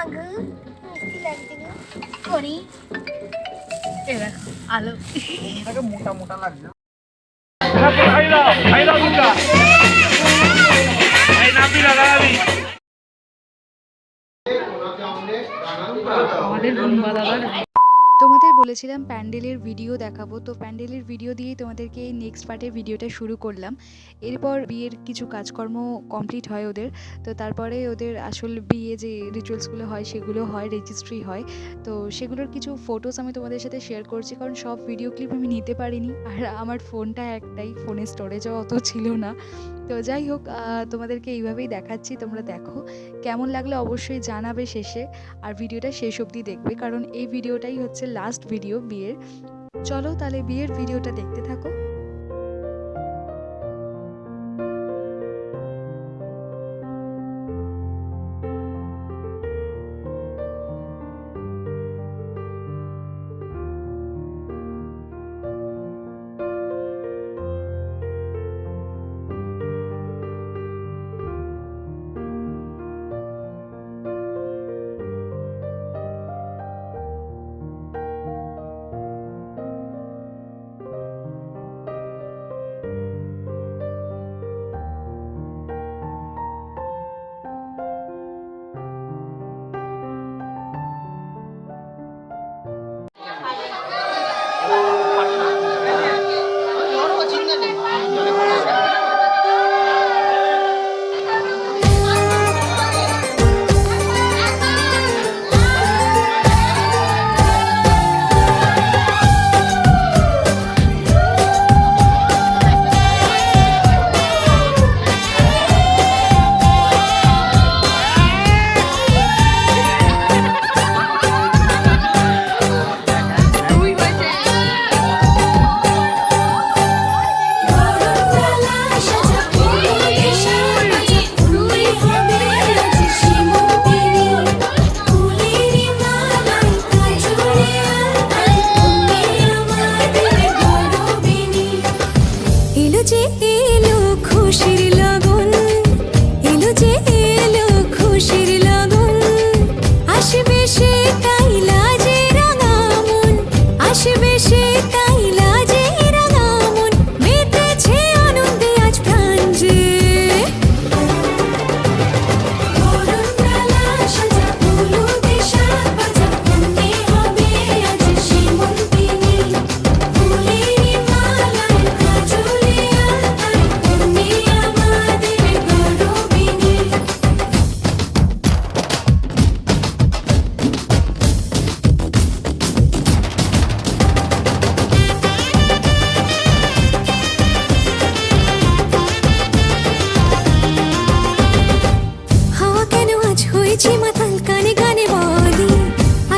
মাগু মিষ্টি লাগছে গো। করি। এ দেখো আলো। এটাকে মোটা মোটা লাগছে। আমাদের রুম্বা দাদার তোমাদের বলেছিলাম প্যান্ডেলের ভিডিও দেখাবো, তো প্যান্ডেলের ভিডিও দিয়েই তোমাদেরকে এই নেক্সট পার্টের ভিডিওটা শুরু করলাম। এরপর বিয়ের কিছু কাজকর্ম কমপ্লিট হয় ওদের, তো তারপরে ওদের আসল বিয়ে যে রিচুয়ালসগুলো হয় সেগুলো হয় রেজিস্ট্রি হয়। তো সেগুলোর কিছু ফটোস আমি তোমাদের সাথে শেয়ার করছি, কারণ সব ভিডিও ক্লিপ আমি নিতে পারিনি। আর আমার ফোনটা একটাই ফোনে স্টোরেজও অত ছিল না। তো যাই হোক তোমাদেরকে এইভাবেই দেখাচ্ছি, তোমরা দেখো। কেমন লাগলে অবশ্যই জানাবে শেষে, আর ভিডিওটা শেষ অবধি দেখবে, কারণ এই ভিডিওটাই হচ্ছে লাস্ট ভিডিও বিয়ের। চলো তাহলে বিয়ের ভিডিওটা দেখতে থাকো।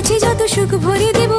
আছে যত সুখ ভরে দেব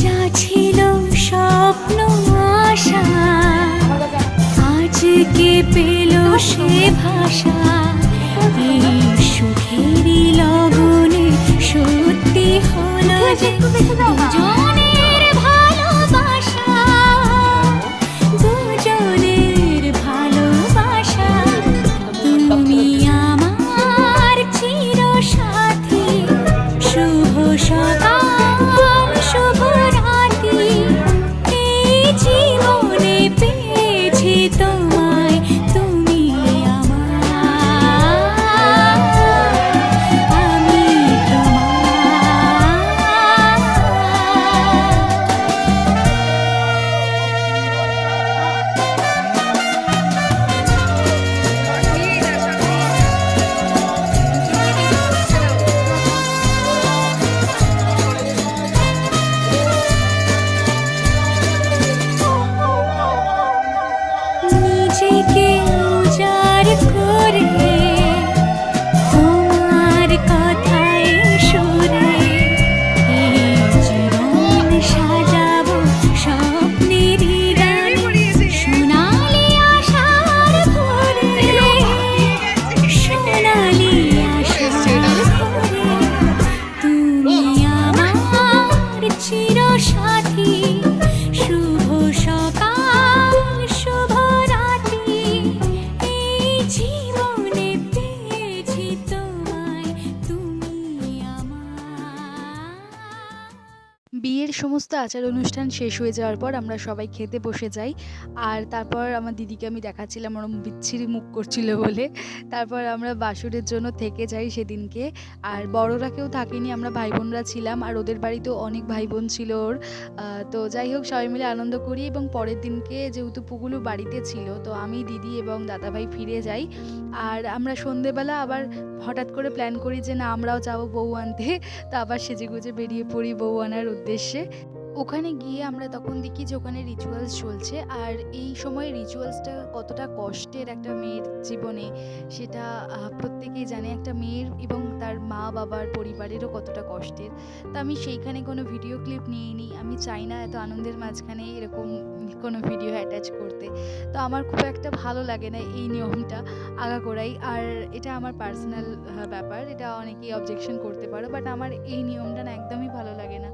যা ছিল স্বপ্ন আশা আজকে পেল সে ভাষা। এই সুখেরই লগনে সত্যি হলো যে আচার অনুষ্ঠান শেষ হয়ে যাওয়ার পর আমরা সবাই খেতে বসে যাই। আর তারপর আমার দিদিকে আমি দেখাচ্ছিলাম, ওরম বিচ্ছিরি মুখ করছিল বলে। তারপর আমরা বাসুরের জন্য থেকে যাই সেদিনকে। আর বড়রা কেউ থাকেনি, আমরা ভাই বোনরা ছিলাম। আর ওদের বাড়িতেও অনেক ভাই বোন ছিল ওর। তো যাই হোক, সবাই মিলে আনন্দ করি এবং পরের দিনকে যেহেতু পুগুলু বাড়িতে ছিল, তো আমি, দিদি এবং দাদাভাই ফিরে যাই। আর আমরা সন্ধেবেলা আবার হঠাৎ করে প্ল্যান করি যে না, আমরাও যাব বউ আনতে। তো আবার সেজেগুজে বেরিয়ে পড়ি বউ আনার উদ্দেশ্যে। ওখানে গিয়ে আমরা তখন দেখি যে ওখানে রিচুয়ালস চলছে। আর এই সময় রিচুয়ালসটা কতটা কষ্টের একটা মেয়ের জীবনে, সেটা প্রত্যেকেই জানে। একটা মেয়ের এবং তার মা বাবার পরিবারেরও কতটা কষ্টের। তো আমি সেইখানে কোনো ভিডিও ক্লিপ নিইনি। আমি চাই না এত আনন্দের মাঝখানে এরকম কোনো ভিডিও অ্যাটাচ করতে। তো আমার খুব একটা ভালো লাগে না এই নিয়মটা আগাগোড়াই আর এটা আমার পার্সোনাল ব্যাপার। এটা অনেকেই অবজেকশন করতে পারো বাট আমার এই নিয়মটা না একদমই ভালো লাগে না।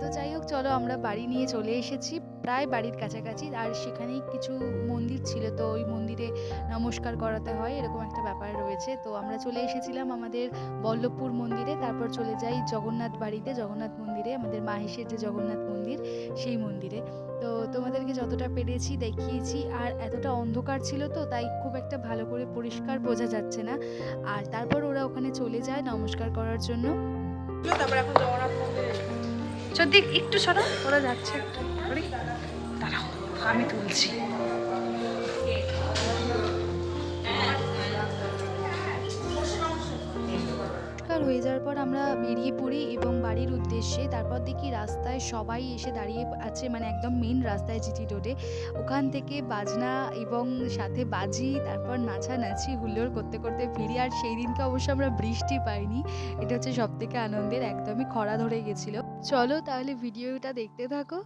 তো যাই হোক, চলো আমরা বাড়ি নিয়ে চলে এসেছি। প্রায় বাড়ির কাছাকাছি, আর সেখানেই কিছু মন্দির ছিল, তো ওই মন্দিরে নমস্কার করাতে হয়, এরকম একটা ব্যাপার রয়েছে। তো আমরা চলে এসেছিলাম আমাদের বল্লভপুর মন্দিরে, তারপর চলে যাই জগন্নাথ বাড়িতে, জগন্নাথ মন্দিরে, আমাদের মাহেশের যে জগন্নাথ মন্দির, সেই মন্দিরে। তো তোমাদেরকে যতটা পেরেছি, দেখিয়েছি, আর এতটা অন্ধকার ছিল তো, তাই খুব একটা ভালো করে পরিষ্কার বোঝা যাচ্ছে না। আর তারপর ওরা ওখানে চলে যায় নমস্কার করার জন্য। তারপর এখন জগন্নাথ মন্দিরে যদি একটু সরা, ওরা যাচ্ছে একটা। দাঁড়াও, আমি তুলছি। নমস্কার হয়ে যাওয়ার পর আমরা বেরিয়ে পড়ি এবং বাড়ির উদ্দেশ্যে তারপর দেখি রাস্তায় সবাই এসে দাঁড়িয়ে আছে মানে একদম মেন রাস্তায় জিটি রোডে। ওখান থেকে বাজনা এবং সাথে বাজি, তারপর নাচানাচি হুল্লোড় করতে করতে ফিরি। আর সেই দিনকে অবশ্য আমরা বৃষ্টি পাইনি। এটা হচ্ছে সব থেকে আনন্দের, একদমই খরা ধরে গেছিল। চলো তাহলে ভিডিওটা দেখতে থাকো।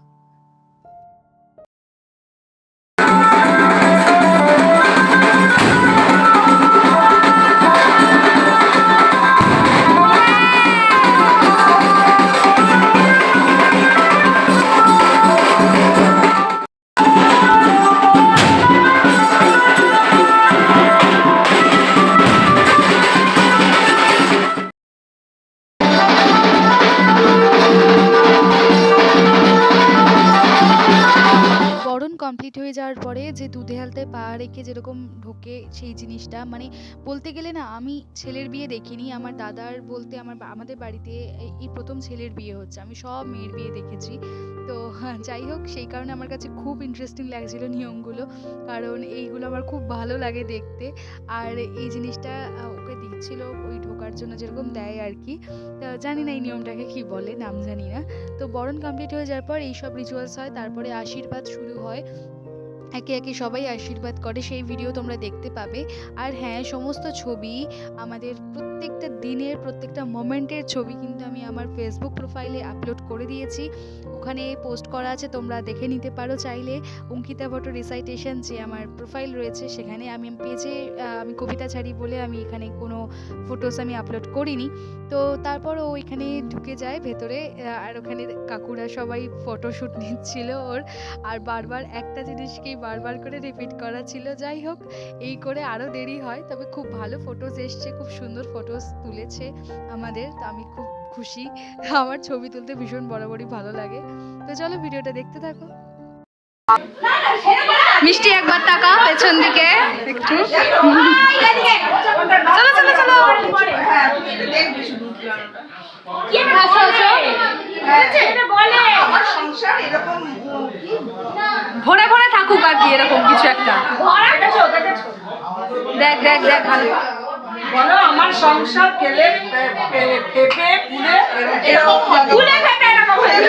সেই জিনিসটা। মানে বলতে গেলে না, আমি ছেলের বিয়ে দেখিনি। আমার দাদার বলতে আমার আমাদের বাড়িতে এই প্রথম ছেলের বিয়ে হচ্ছে। আমি সব মেয়ের বিয়ে দেখেছি। তো যাই হোক, সেই কারণে আমার কাছে খুব ইন্টারেস্টিং লাগছিল নিয়মগুলো। কারণ এইগুলো আমার খুব ভালো লাগে দেখতে। আর এই জিনিসটা ওকে দিচ্ছিল ওই ঢোকার জন্য যেরকম দেয় আর কি। জানি না এই নিয়মটাকে কি বলে, নাম জানি না। তো বরণ কমপ্লিট হয়ে যাওয়ার পর এইসব রিচুয়ালস হয়। তারপরে আশীর্বাদ শুরু হয়। একে একে সবাই আশীর্বাদ করে, সেই ভিডিও তোমরা দেখতে পাবে। আর হ্যাঁ সমস্ত ছবি, আমাদের প্রত্যেকটা দিনের, প্রত্যেকটা মোমেন্টের ছবি কিন্তু আমি আমার ফেসবুক প্রোফাইলে আপলোড করে দিয়েছি। ওখানে পোস্ট করা আছে, তোমরা দেখে নিতে পারো চাইলে। অঙ্কিতা ভট্ট রিসাইটেশন যে আমার প্রোফাইল রয়েছে, সেখানে আমি পেজে আমি কবিতা ছাড়ি বলে আমি এখানে কোনো ফটোস আমি আপলোড করিনি। তো তারপর ও এখানে ঢুকে যায় ভেতরে আর ওখানে কাকুরা সবাই ফটোশ্যুট নিচ্ছিল ওর। আর বারবার একটা জিনিসকেই বারবার করে রিপিট করা ছিল। যাই হোক এই করে আরও দেরি হয় তবে খুব ভালো ফটোস এসছে খুব সুন্দর ফটোস তুলেছে আমাদের। তো আমি খুব খুশি। আমার ছবি তুলতে ভীষণ বরাবরই ভালো লাগে। তো চলো ভিডিওটা দেখতে থাকো। মিষ্টি একবার টাকা পেছন দিকে একটু। চলো চলো চলো। আসো, আসো। ভরে ভরে থাকুক আর কি এরকম কিছু একটা। দেখ দেখ দেখ ভালো। বলো আমার সংসার পেলে পেঁপে ফুলে এরকম হবে।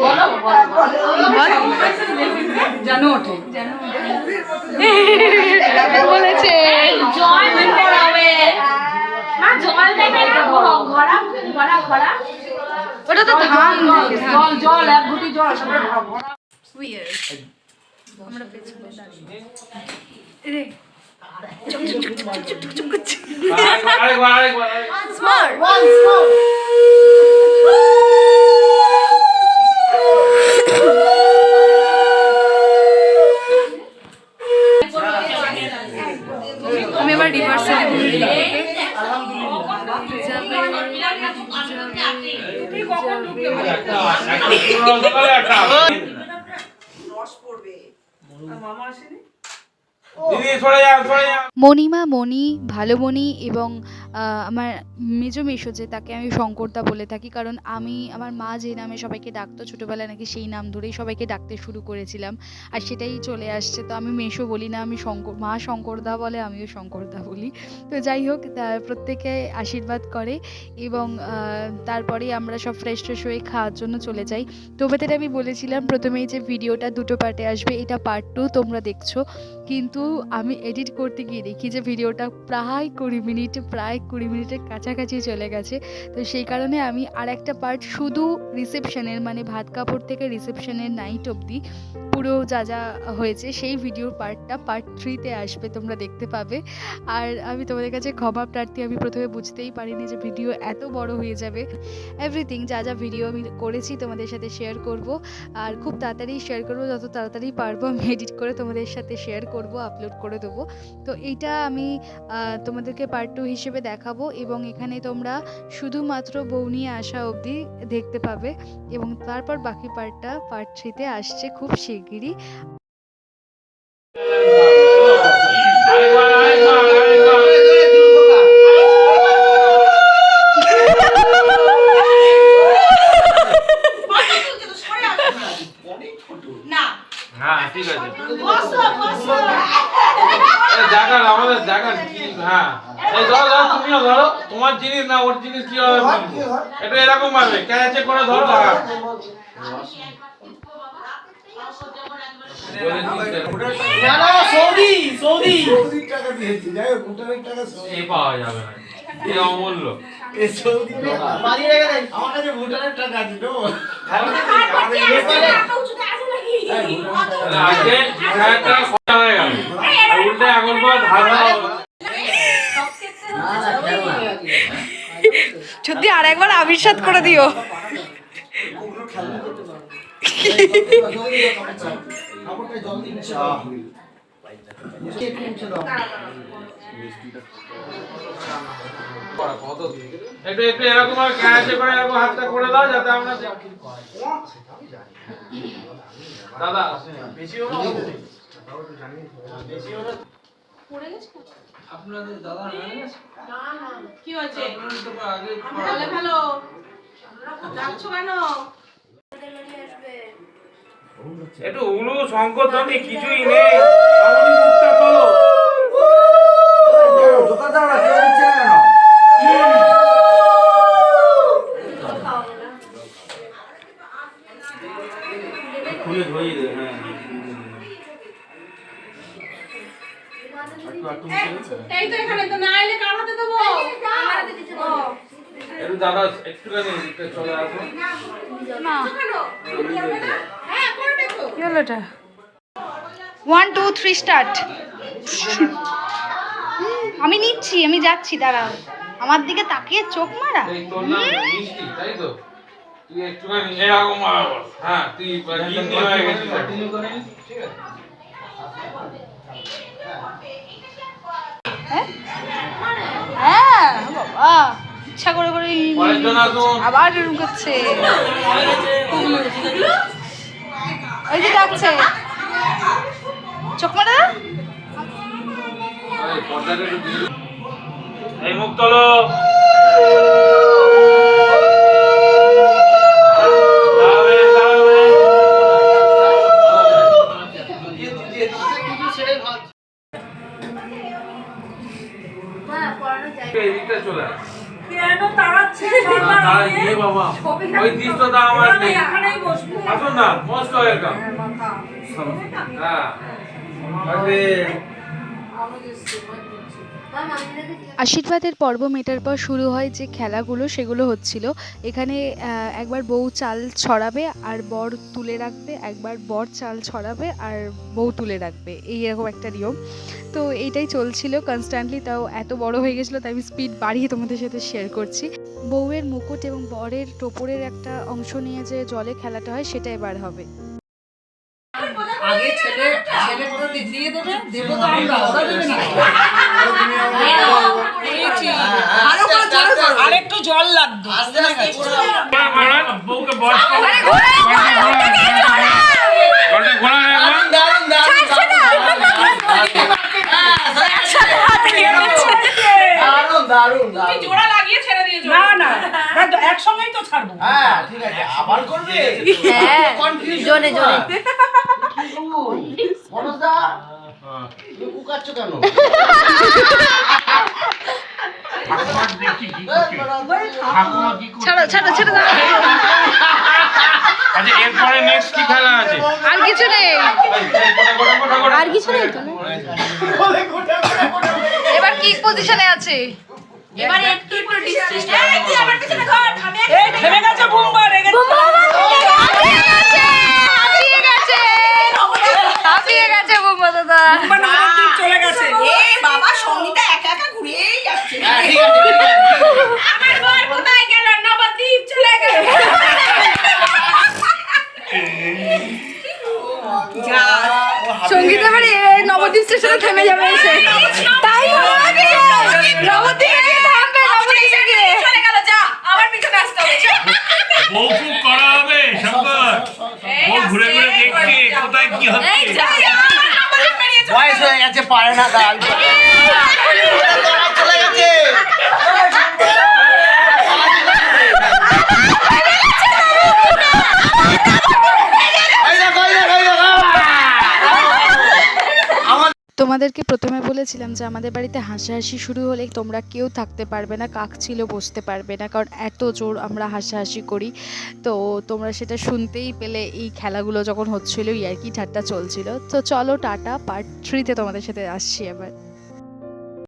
বলো, বলো। যেন ওঠে। বলেছে। জল পড়াবে মা জল দেবে না ঘরা ঘরা ঘরা। ওটা তো ধান। জল জল এক ঘুটি জল সবাই ভরা আমরা পেছনে দাঁড়িয়ে আরেকবার আরেকবার আরেকবার। আমি এবার রিভার্সালে বলি একটা একটা সকালে একটা রস পড়বে আর মামা আসেনি দিদি সরে যান সরে যান মণিমা মণি ভালোমণি এবং আমার মেজো মেশো যে তাকে আমি শঙ্করদা বলে থাকি কারণ আমি আমার মা যে নামে সবাইকে ডাকতো ছোটোবেলায় নাকি সেই নাম ধরেই সবাইকে ডাকতে শুরু করেছিলাম। আর সেটাই চলে আসছে। তো আমি মেশো বলি না আমি শঙ্কর মা শঙ্করদা বলে আমিও শঙ্করদা বলি। তো যাই হোক প্রত্যেকে আশীর্বাদ করে এবং আহ, তারপরেই আমরা সব ফ্রেশ ট্রেশ হয়ে খাওয়ার জন্য চলে যাই। তোমাদের আমি বলেছিলাম প্রথমেই যে ভিডিওটা দুটো পার্টে আসবে এটা পার্ট টু তোমরা দেখছ। কিন্তু আমি এডিট করতে গিয়ে দেখি যে ভিডিওটা প্রায় কুড়ি মিনিট, প্রায় কুড়ি মিনিটের কাছাকাছি চলে গেছে। তো সেই কারণে আমি আর একটা পার্ট শুধু রিসেপশনের মানে ভাত কাপড় থেকে রিসেপশনের নাইট অবধি পুরো যা যা হয়েছে সেই ভিডিওর পার্টটা পার্ট থ্রিতে আসবে, তোমরা দেখতে পাবে। আর আমি তোমাদের কাছে ক্ষমা প্রার্থী, আমি প্রথমে বুঝতেই পারিনি যে ভিডিও এত বড় হয়ে যাবে। এভরিথিং যা যা ভিডিও আমি করেছি তোমাদের সাথে শেয়ার করব। আর খুব তাড়াতাড়ি শেয়ার করব, যত তাড়াতাড়ি পারব আমি এডিট করে তোমাদের সাথে শেয়ার করব আপলোড করে দেবো। তো এইটা আমি তোমাদেরকে পার্ট টু হিসেবে দেখাবো এবং এখানে তোমরা শুধুমাত্র বউ নিয়ে আসা অবধি দেখতে পাবে এবং তারপর বাকি পার্টটা পার্ট থ্রিতে আসছে খুব শিগগিরই। ঠিক আছে। বসো বসো। এই জায়গা আমাদের জায়গা কি- হ্যাঁ। এই ধরো ধরো তুমিও ধরো। তোমার জিনিস না ওর জিনিস কি হবে। এরকম ভাবে ক্যাচে করে ধরো হ্যাঁ না না সৌদি সৌদি। সৌদির টাকা দিয়েছি যাই হোক ভুটানের টাকা সৌদি পাওয়া যাবে না। এই অমূল্য। এ সৌদি টাকা রেখে দেন। আমার কাছে ভুটানের টাকা আছে। তো উল্টে সত্যি আর একবার আবির্সাদ করে দিও এরকম হাতটা করে দাও যাতে আমরা দাদা আপনাদের দাদা হয়ে গেছে কি হয়েছে? আগে ভালো ভালো। যাচ্ছো কেন? একটু উলু শঙ্কর ধ্বনি কিছুই নেই। তাহলে মুখটা তোলো দোকান দাও না কেউ দিচ্ছে না কেন খুলে ধরিয়ে দে হ্যাঁ এই তো এখানে তো না এলে কার হাতে দেবো? একটু দাদা একটুখানি চলে আসো। কেন? তুমি করবে না? হ্যাঁ করবে তো। কি হলো এটা ওয়ান টু থ্রি স্টার্ট আমি নিচ্ছি আমি যাচ্ছি দাঁড়াও। আমার দিকে তাকিয়ে চোখ মারা। এই তোর নাম মিষ্টি তাই তো? তুই একটুখানি এরকম হ্যাঁ তুই গিন্নি হয়ে গেছিস হ্যাঁ? বাবা ইচ্ছা করে করে পরের জন আসুন। আবার এরকম করছে। ওই যে ডাকছে। চোখ মারা। এই মুখ তোলো। বাবা। ওই দৃশ্যটা আমার নেই। আসুন না মোস্ট ওয়েলকাম হ্যাঁ। আশীর্বাদের পর্ব মেটার পর শুরু হয় যে খেলাগুলো সেগুলো হচ্ছিল। এখানে একবার বউ চাল ছড়াবে আর বর তুলে রাখবে একবার বর চাল ছড়াবে আর বউ তুলে রাখবে। এই এরকম একটা নিয়ম। তো এইটাই চলছিল কনস্ট্যান্টলি তাও এত বড় হয়ে গেছিল তাই আমি স্পিড বাড়িয়ে তোমাদের সাথে শেয়ার করছি। বউয়ের মুকুট এবং বরের টোপরের একটা অংশ নিয়ে যে জলে খেলাটা হয় সেটা এবার হবে। আগে ছেলে ছেলে পুরো দিয়ে দেবে? দেবো তো আমরা ওরা দেবে না। আরেকটু জল লাগতো বউকে বস ঘণ্টা ঘোরা রাখো দারুণ দারুণ দারুণ দারুণ জোড়া লাগিয়ে ছেড়ে দিয়েছ না না একসঙ্গেই তো ছাড়বো হ্যাঁ ঠিক আছে আবার করবে হ্যাঁ জোরে জোরে তুমি কুকাচ্ছ কেন ছাড়ো ছাড়ো ছাড়ো আচ্ছা এরপরে নেক্সট কি খেলা আছে আর কিছু নেই আর কিছু নেই তো এবার কি পজিশনে আছে এবারে একটু একটু ডিস্টেন্স এই তুই আমার পিছনে ঘর আমি এই থেমে গেছে বুম্বা রেগে হাঁপিয়ে গেছে হাঁপিয়ে গেছে। হাঁপিয়ে গেছে বোমা দাদা। চলে গেছে। এই বাবা সঙ্গীতা একা একা ঘুরেই যাচ্ছে। হ্যাঁ ঠিক আছে ঠিক আছে। আমার ঘর কোথায় গেল? নবদ্বীপ চলে গেল। সংগীত এবার নবদ্বীপ স্টেশনে থেমে যাবে এসে। তাই নবদ্বীপে থামবে নবদ্বীপে চলে গেল যা। আমার পিছনে আসতে হবে বউ খুব করা হবে শঙ্কর। বউ ঘুরে ঘুরে দেখছে কোথায় কি হচ্ছে। এই যা। আমার বেরিয়ে চলে বয়স হয়ে গেছে পারে না চলে গেছে এই দেখো, এই দেখো, এই দেখো। আমার তোমাদেরকে প্রথমে বলেছিলাম যে আমাদের বাড়িতে হাসাহাসি শুরু হলে তোমরা কেউ থাকতে পারবে না, কাক ছিল বসতে পারবে না, কারণ এত জোর আমরা হাসাহাসি করি। তো তোমরা সেটা শুনতেই পেলে এই খেলাগুলো যখন হচ্ছিল ইয়ার্কি ঠাট্টা চলছিল। তো চলো টাটা পার্ট থ্রিতে তোমাদের সাথে আসছি আবার।